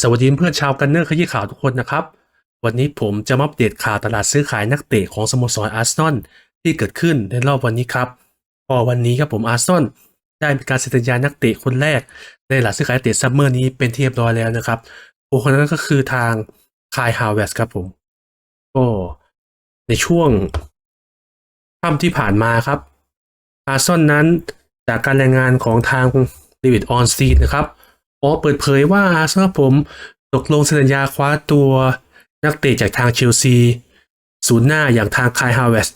สวัสดีเพื่อนชาวกันเนอร์ขยี้ข่าวทุกคนนะครับ วันนี้ผมจะมาอัปเดตข่าวตลาดซื้อขายนักเตะของสโมสรอาร์เซนอลที่เกิดขึ้นในรอบวันนี้ครับพอวันนี้ครับผมอาร์เซนอลได้มีการเซ็นสัญญานักเตะคนแรก ในตลาดซื้อขายเตะซัมเมอร์นี้เป็นที่เรียบร้อยแล้วนะครับบุคคลนั้นก็คือทางคายฮาวเวสครับผมก็ในช่วงค่ำที่ผ่านมาครับอาร์เซนอลนั้นจากการรายงานของทางเดวิดออนสตีนะครับ ออเปิดเผยว่าอาร์เซนอลผมตกลงสัญญาคว้าตัวนักเตะจากทางเชลซีศูนย์หน้าอย่างทางคายฮาวเวส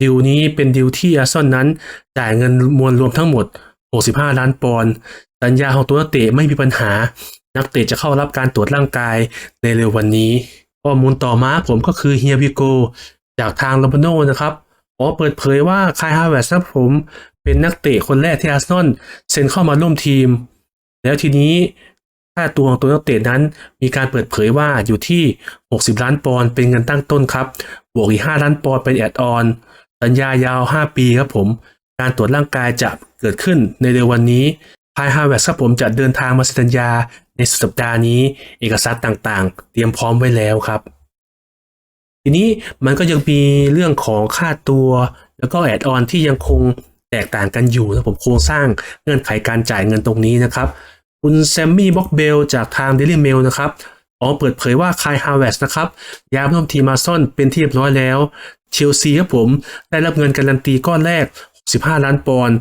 ดิวนี้เป็นดิวที่อาร์เซนอลนั้นจ่ายเงินมวลรวมทั้งหมด 65 ล้านปอนด์สัญญาของตัวนักเตะไม่มีปัญหา นักเตะจะเข้ารับการตรวจร่างกายในเร็ววันนี้ข้อมูลต่อมาผมก็คือเฮียบิโกจากทางลอมบาโนนะครับอ๋อเปิดเผยว่าคายฮาวเวสครับผมเป็นนักเตะคนแรกที่อาร์เซนอลเซ็นเข้ามาร่วมทีม แล้วทีนี้ค่าตัวของตัวนักเตะนั้น มีการเปิดเผยว่าอยู่ที่ 60 ล้านปอนด์เป็นเงินตั้งต้นครับบวกอีก 5 ล้านปอนด์เป็นแอดออนสัญญายาว 5 ปีครับผม การตรวจร่างกายจะเกิดขึ้นในเร็ววันนี้คายฮาวเวสครับผมจะเดินทางมาสัญญาในสุดสัปดาห์นี้ เอกสารต่างๆ เตรียมพร้อมไว้แล้วครับ ทีนี้มันก็ยังมีเรื่องของค่าตัว แล้วก็แอดออนที่ยังคงแตกต่างกันอยู่นะผมโครงสร้างเงื่อนไขการจ่ายเงินตรงนี้นะครับ คุณแซมมี่บ็อกเบลจากทาง Daily Mail นะครับออกเปิดเผยว่าคายฮาวเวสนะครับย้ายมาร่วมทีมมาซอนเป็นที่เรียบร้อยแล้ว เชลซีครับผม ได้รับเงินการันตีก้อนแรก15ล้านปอนด์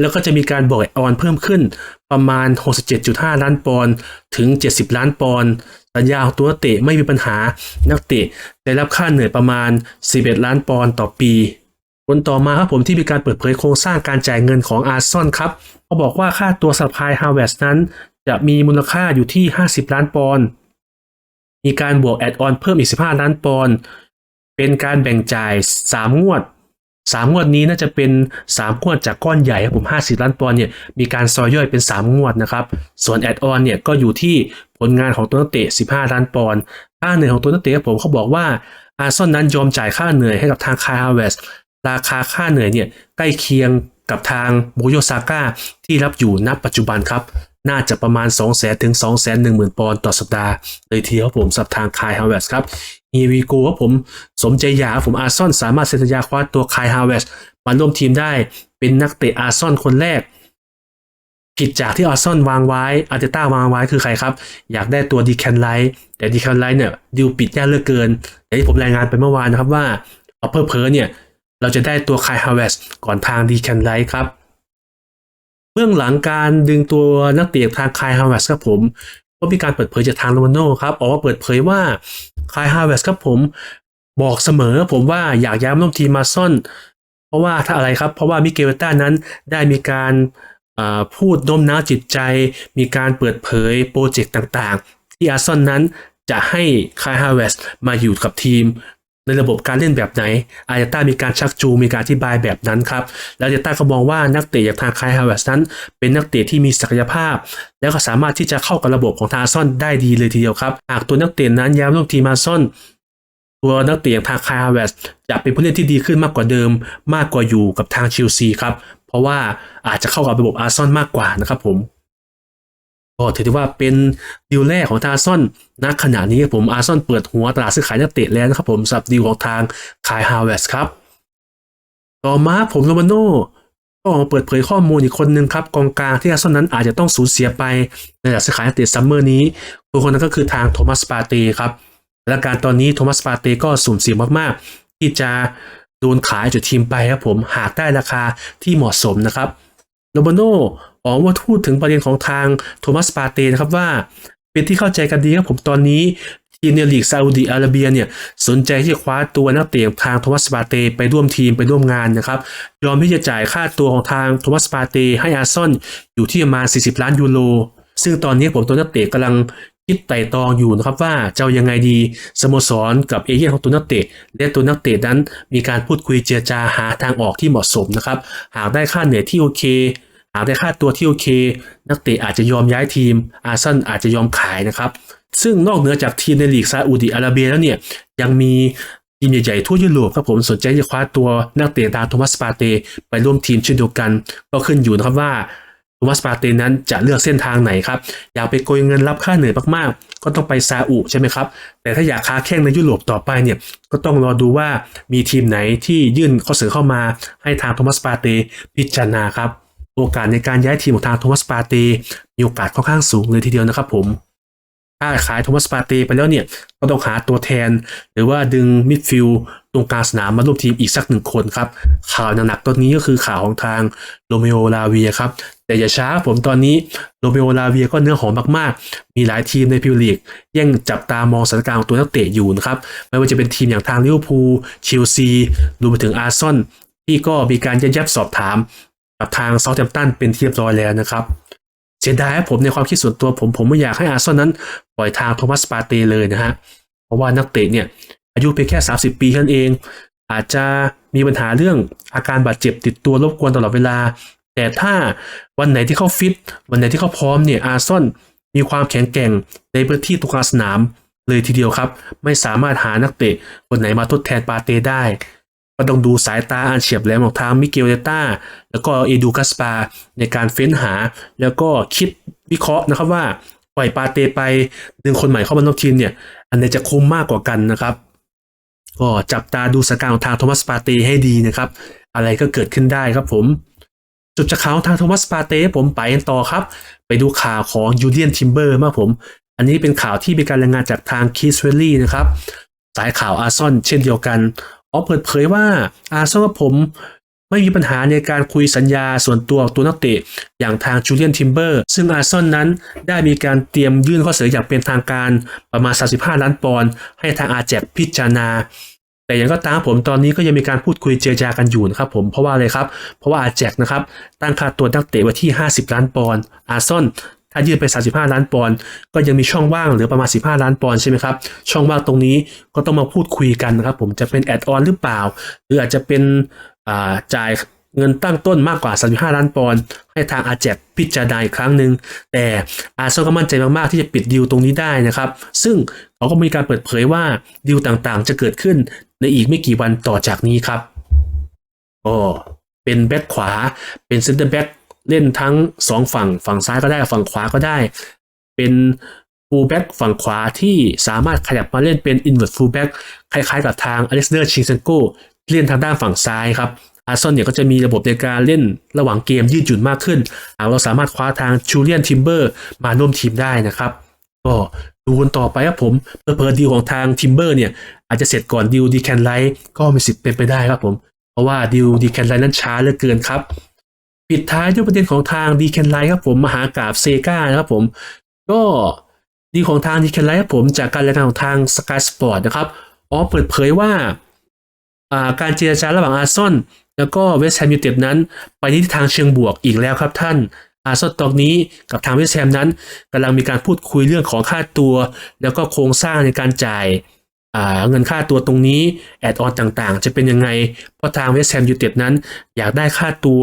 แล้วก็จะมีการบอกอออนเพิ่มขึ้นประมาณ 67.5 ล้านปอนด์ถึง 70 ล้านปอนด์สัญญาของตัวเตะไม่มีปัญหานักเตะได้รับค่าเหนื่อยประมาณ 11 ล้านปอนด์ต่อปี คนต่อมาครับผมที่มีการเปิดเผยโครงสร้างการจ่ายเงินของอาร์ซอนครับเขาบอกว่าค่าตัวสัพพายฮาวเวสนั้น จะมีมูลค่าอยู่ที่ 50 ล้านปอนด์มีการบวกแอดออนเพิ่มอีก 15 ล้านปอนด์เป็นการแบ่งจ่าย 3 งวด 3 งวดนี้น่าจะเป็น 3 งวดจากก้อนใหญ่ครับผม 50 ล้านปอนด์เนี่ยมีการซอยย่อยเป็น 3 งวดนะครับ ส่วนแอดออนเนี่ยก็อยู่ที่ผลงานของตัวนักเตะ 15 ล้านปอนด์ค่าเหนื่อยของตัวนักเตะผมเขาบอกว่าอาร์ซอนนั้นยอมจ่ายค่าเหนื่อยให้กับทางคายฮาวเวส ราคาค่าเหนื่อยเนี่ยใกล้เคียงกับทางโบโยซาก้าที่รับอยู่ณปัจจุบันครับ น่าจะประมาณ 2 0 0 0 0 0ถึง 2 1 0 0 0 0 ปอนด์ต่อสัปดาห์เลยทีเดียวครับผมสับทางคายฮาวเวสครับฮีวีโกครับผมสมใจอยากผมอารซอนสามารถเซ็นสัญญาคว้าตัวคายฮาวเวสมาร่วมทีมได้เป็นนักเตะอารซอนคนแรก ผิดจากที่อารซอนวางไว้อาร์เตต้าวางไว้คือใครครับ อยากได้ตัวดีแคนไลท์แต่ดีแคนไลท์เนี่ยดิวปิดยากเหลือเกินอย่างที่ผมรายงานไปเมื่อวานนะครับว่าเอาเพอเพอเนี่ย เราจะได้ตัวคายฮาวเวสก่อนทางดีแคนไลท์ครับ เบื้องหลังการดึงตัวนักเตะทางคายฮาวเวสครับผมก็มีการเปิดเผยจากทางโรมาโน่ครับออกมาเปิดเผยว่าคายฮาวเวสครับผมบอกเสมอผมว่าอยากย้ายร่วมทีมมาซ่อน เพราะว่าถ้าอะไรครับ เพราะว่ามิเกลต้านั้นได้มีการพูดโน้มน้าวจิตใจ มีการเปิดเผยโปรเจกต์ต่างๆ ที่อาร์ซอนนั้นจะให้คายฮาวเวสมาอยู่กับทีม ในระบบการเล่นแบบไหน อาร์เตต้ามีการชักจูมีการอธิบายแบบนั้นครับ แล้วอาร์เตต้าก็มองว่านักเตะอย่างทางคายฮาวเวสนั้น เป็นนักเตะที่มีศักยภาพ แล้วก็สามารถที่จะเข้ากับระบบของทางอาร์ซอนได้ดีเลยทีเดียวครับ หากตัวนักเตะนั้นย้ายร่วมทีมาซอน ตัวนักเตะอย่างทางคายฮาวเวสจะเป็นผู้เล่นที่ดีขึ้นมากกว่าเดิม มากกว่าอยู่กับทางเชลซีครับ เพราะว่าอาจจะเข้ากับระบบอาร์ซอนมากกว่านะครับผม ก็ถือได้ว่าเป็นดีลแรกของทางอาร์ซอนณขณะนี้ครับผมอาซอนเปิดหัวตลาดซื้อขายนักเตะแล้วนะครับผมสับดีลของทางคายฮาวเวสครับ ต่อมาผมโรมาโน่ก็ออกมาเปิดเผยข้อมูลอีกคนหนึ่งครับกองกลางที่อาร์ซอนนั้นอาจจะต้องสูญเสียไปในตลาดซื้อขายนักเตะซัมเมอร์นี้ตัวคนนั้นก็คือทางโทมัสปาเต้ครับและการตอนนี้โทมัสปาเต้ก็สุ่มเสียมากๆ ที่จะโดนขายจากทีมไปครับผมหากได้ราคาที่เหมาะสมนะครับ โรมาโนออกมาพูดถึงประเด็นของทางโทมัสปาเต้นะครับว่า เป็นที่เข้าใจกันดีครับผมตอนนี้ทีมในลีกซาอุดีอาระเบียเนี่ยสนใจที่จะคว้าตัวนักเตะทางโทมัสปาเต้ไปร่วมทีมไปร่วมงานนะครับยอมที่จะจ่ายค่าตัวของทางโทมัสปาเต้ให้อาร์ซอนอยู่ที่ประมาณ 40 ล้านยูโรซึ่งตอนนี้ผมตัวนักเตะกำลัง คิดไต่ตองอยู่นะครับว่าจะยังไงดีสโมสรกับเอเย่นของตัวนักเตะ และตัวนักเตะนั้นมีการพูดคุยเจรจาหาทางออกที่เหมาะสมนะครับ หากได้ค่าเหนื่อยที่โอเค หากได้ค่าตัวที่โอเค นักเตะอาจจะยอมย้ายทีม อาร์เซนอาจจะยอมขายนะครับ ซึ่งนอกเหนือจากทีมในลีกซาอุดิอาระเบียแล้วเนี่ยยังมีทีมใหญ่ๆทั่วยุโรปครับผมสนใจจะคว้าตัวนักเตะตามโทมัสปาเต ไปร่วมทีมเช่นเดียวกัน ก็ขึ้นอยู่นะครับว่า โทมัสปาเตนั้นจะเลือกเส้นทางไหนครับ อยากไปโกยเงินรับค่าเหนื่อยมากๆ ก็ต้องไปซาอุใช่ไหมครับ แต่ถ้าอยากค้าแข่งในยุโรปต่อไปเนี่ย ก็ต้องรอดูว่ามีทีมไหนที่ยื่นข้อเสนอเข้ามาให้ทางโทมัสปาเตพิจารณาครับ โอกาสในการย้ายทีมของทางโทมัสปาเตมีโอกาสค่อนข้างสูงเลยทีเดียวนะครับผมถ้าขายโทมัสปาเตไปแล้วเนี่ย ก็ต้องหาตัวแทน หรือว่าดึงมิดฟิลด์ตรงกลางสนามมาร่วมทีมอีกสักหนึ่งคนครับ ข่าวหนักๆตอนนี้ก็คือข่าวของทางโรเมโอลาเวียครับ แต่อย่าช้าผมตอนนี้โรเมโอลาเวียก็เนื้อหอมมากๆ มีหลายทีมในพรีเมียร์ลีกแย่งจับตามองสถานการณ์ของตัวนักเตะอยู่นะครับ ไม่ว่าจะเป็นทีมอย่างทางลิเวอร์พูลเชลซีรวมไปถึงอาร์ซอนที่ก็มีการยับยับสอบถามกับทางเซาท์แฮมป์ตันเป็นที่เรียบร้อยแล้วนะครับเสียดายครับผมในความคิดส่วนตัวผมผมไม่อยากให้อาร์ซอลนั้น ปล่อยทางโทมัสปาเตเลยนะฮะเพราะว่านักเตะเนี่ยอายุเพียงแค่ 30 ปีเท่านั้นเอง อาจจะมีปัญหาเรื่องอาการบาดเจ็บติดตัวรบกวนตลอดเวลา แต่ถ้าวันไหนที่เขาฟิต วันไหนที่เขาพร้อมเนี่ยอาร์ซอลมีความแข็งแกร่งในพื้นที่ตรงกลางสนามเลยทีเดียวครับ ไม่สามารถหานักเตะคนไหนมาทดแทนปาเต้ได้ ก็ต้องดูสายตาอันเฉียบแหลมของทางมิเกลเดต้าแล้วก็เอดูกัสปาในการเฟ้นหา แล้วก็คิดวิเคราะห์นะครับว่าปล่อยปาเตไปดึงคนใหม่เข้ามาร่วมทีมเนี่ย อันไหนจะคุ้มมากกว่ากันนะครับก็จับตาดูสการณ์ของทางโทมัสปาเตให้ดีนะครับ อะไรก็เกิดขึ้นได้ครับผม จุดจากข่าวทางโทมัสปาเต้ผมไปกันต่อครับ ไปดูข่าวของยูเลียนทิมเบอร์มากผม อันนี้เป็นข่าวที่มีการรายงานจากทางคีสเวลลี่นะครับ สายข่าวอาร์ซอนเช่นเดียวกันออเปิดเผยว่าอาร์ซอนกับผมไม่มีปัญหาในการคุยสัญญาส่วนตัวตัวนักเตะ อย่างทางจูเลียนทิมเบอร์ซึ่งอาร์ซอนนั้นได้มีการเตรียมยื่นข้อเสนออย่างเป็นทางการประมาณ 35 ล้านปอนด์ให้ทางอาแจกพิจารณา แต่อย่างก็ตามผมตอนนี้ก็ยังมีการพูดคุยเจรจากันอยู่นะครับผมเพราะว่าอะไรครับ เพราะว่าอาแจกนะครับตั้งค่าตัวนักเตะไว้ที่ 50 ล้านปอนด์อาร์ซอนถ้ายื่นไป 35 ล้านปอนด์ก็ยังมีช่องว่างเหลือประมาณ 15 ล้านปอนด์ใช่ไหมครับ ช่องว่างตรงนี้ก็ต้องมาพูดคุยกันนะครับผมจะเป็นแอดออนหรือเปล่า หรืออาจจะเป็นอ่าจ่าย เงินตั้งต้นมากกว่า 35 ล้านปอนด์ให้ทางอาแจกพิจารณาอีกครั้งหนึ่งแต่อาร์ซอนก็มั่นใจมากๆที่จะปิดดีลตรงนี้ได้นะครับ ซึ่งเขาก็มีการเปิดเผยว่าดีลต่างๆ จะเกิดขึ้นในอีกไม่กี่วันต่อจากนี้ครับก็เป็นแบ็คขวาเป็นเซนเตอร์แบ็คเล่นทั้งสองฝั่งฝั่งซ้ายก็ได้ฝั่งขวาก็ได้ เป็นฟูลแบ็กฝั่งขวาที่สามารถขยับมาเล่นเป็นอินเวอร์ f ฟูลแบ็กคล้ายๆกับทางอเล็กซานเดอร์ชิงเซนโกเล่นทางด้านฝั่งซ้ายครับ อาร์ซอนเนี่ยก็จะมีระบบในการเล่นระหว่างเกมยืดหยุ่นมากขึ้น หากเราสามารถคว้าทางจูเลียนทิมเบอร์มาร่วมทีมได้นะครับ ก็ดูกันต่อไปครับผมเพอเพอดีของทางทิมเบอร์เนี่ยอาจจะเสร็จก่อนดีลดีแคนไลท์ก็มีสิทธิ์เป็นไปได้ครับผม เพราะว่าดีลดีแคนไลท์นั้นช้าเหลือเกินครับ ปิดท้ายด้วยประเด็นของทางดีแคนไลท์ครับผมมหากราบเซกานะครับผม ก็ดีของทางดีแคนไลท์ครับผมจากการรายงานของทางสกายสปอร์ตนะครับอ๋อเปิดเผยว่า การเจรจาระหว่างอาร์ซอน แล้วก็เวสต์แฮมยูไนเต็ดนั้น ไปในทิศทางเชิงบวกอีกแล้วครับท่านอาร์ซอนตอนนี้กับทางเวสต์แฮมนั้นกำลังมีการพูดคุยเรื่องของค่าตัว แล้วก็โครงสร้างในการจ่ายเงินค่าตัวตรงนี้แอดออนต่างๆ จะเป็นยังไง เพราะทางเวสต์แฮมยูไนเต็ดนั้น อยากได้ค่าตัว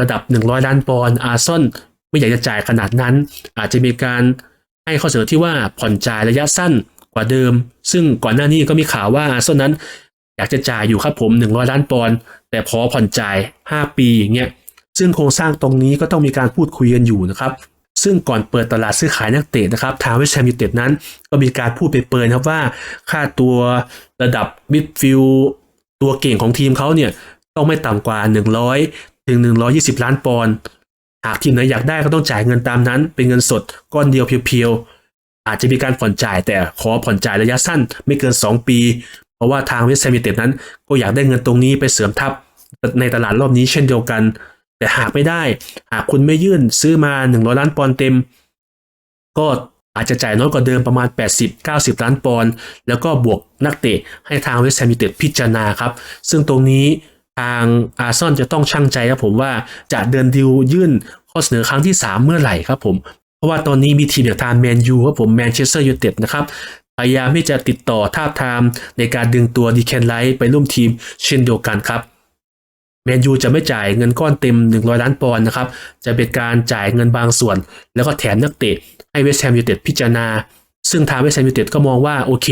ระดับ 100 ล้านปอนด์อาร์ซอนไม่อยากจะจ่ายขนาดนั้น อาจจะมีการให้ข้อเสนอที่ว่าผ่อนจ่ายระยะสั้นกว่าเดิม ซึ่งก่อนหน้านี้ก็มีข่าวว่าอาร์ซอนนั้น อยากจะจ่ายอยู่ครับผม 100 ล้านปอนด์แต่พอผ่อนจ่าย 5 ปีอย่างเงี้ยซึ่งโครงสร้างตรงนี้ก็ต้องมีการพูดคุยกันอยู่นะครับซึ่งก่อนเปิดตลาดซื้อขายนักเตะนะครับทางเวสต์แฮมยูเต็ดนั้น ก็มีการพูดไปเปิดครับว่า ค่าตัวระดับมิดฟิลด์ตัวเก่งของทีมเขาเนี่ยต้องไม่ต่ำกว่า 100 ถึง 120 ล้านปอนด์หากทีมไหนอยากได้ก็ต้องจ่ายเงินตามนั้น เป็นเงินสดก้อนเดียวเพียวๆอาจจะมีการผ่อนจ่ายแต่ขอผ่อนจ่ายระยะสั้นไม่เกิน 2 ปี ราะว่าทางเวสต์แฮมยูเต็ดนั้น ก็อยากได้เงินตรงนี้ไปเสริมทัพในตลาดรอบนี้เช่นเดียวกัน แต่หากไม่ได้ หากคุณไม่ยื่นซื้อมา 100 ล้านปอนด์เต็ม ก็อาจจะจ่ายน้อยกว่าเดิมประมาณ 80-90 ล้านปอนด์แล้วก็บวกนักเตะให้ทางเวสต์แฮมยูเต็ดพิจารณาครับ ซึ่งตรงนี้ทางอาร์ซอนจะต้องชั่งใจครับผมว่าจะเดินดิวยื่นข้อเสนอครั้งที่ 3 เมื่อไหร่ครับผม เพราะว่าตอนนี้มีทีมอย่างทางแมนยูครับผมแมนเชสเตอร์ยูไนเต็ดนะครับ พยายามที่จะติดต่อทาบทามในการดึงตัวดีแคนไลท์ไปร่วมทีมเช่นเดียวกันครับแมนยูจะไม่จ่ายเงินก้อนเต็ม 100 ล้านปอนด์นะครับ จะเป็นการจ่ายเงินบางส่วน แล้วก็แถมนักเตะให้เวสต์แฮมยูไนเต็ดพิจารณา ซึ่งทางเวสต์แฮมยูไนเต็ดก็มองว่าโอเค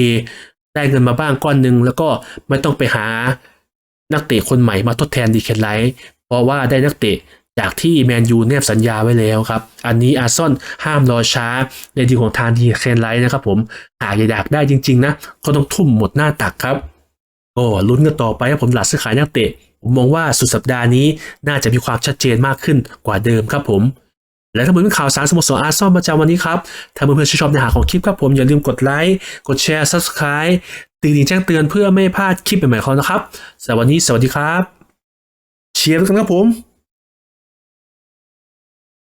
ได้เงินมาบ้างก้อนหนึ่งแล้วก็ไม่ต้องไปหานักเตะคนใหม่มาทดแทนดีแคนไลท์เพราะว่าได้นักเตะ จากที่แมนยูแนบสัญญาไว้แล้วครับ อันนี้อาร์ซอนห้ามรอช้า ในดีของทางดีเคนไลท์นะครับผมหากอยากได้จริง ๆ นะ ก็ต้องทุ่มหมดหน้าตักครับโอ้ลุ้นกันต่อไปครับผมหลักซื้อขายนักเตะ ผมมองว่าสุดสัปดาห์นี้น่าจะมีความชัดเจนมากขึ้นกว่าเดิมครับผม และถ้าเพื่อนเป็นข่าวสารสโมสรอาร์ซอลประจำวันนี้ครับ ถ้าเพื่อนๆชื่นชอบเนื้อหาของคลิปครับผมอย่าลืมกดไลค์กดแชร์ subscribe ตื่นแจ้งเตือนเพื่อไม่พลาดคลิปใหม่ๆของเรานะครับสำหรับวันนี้สวัสดีครับ เชียร์กันครับผม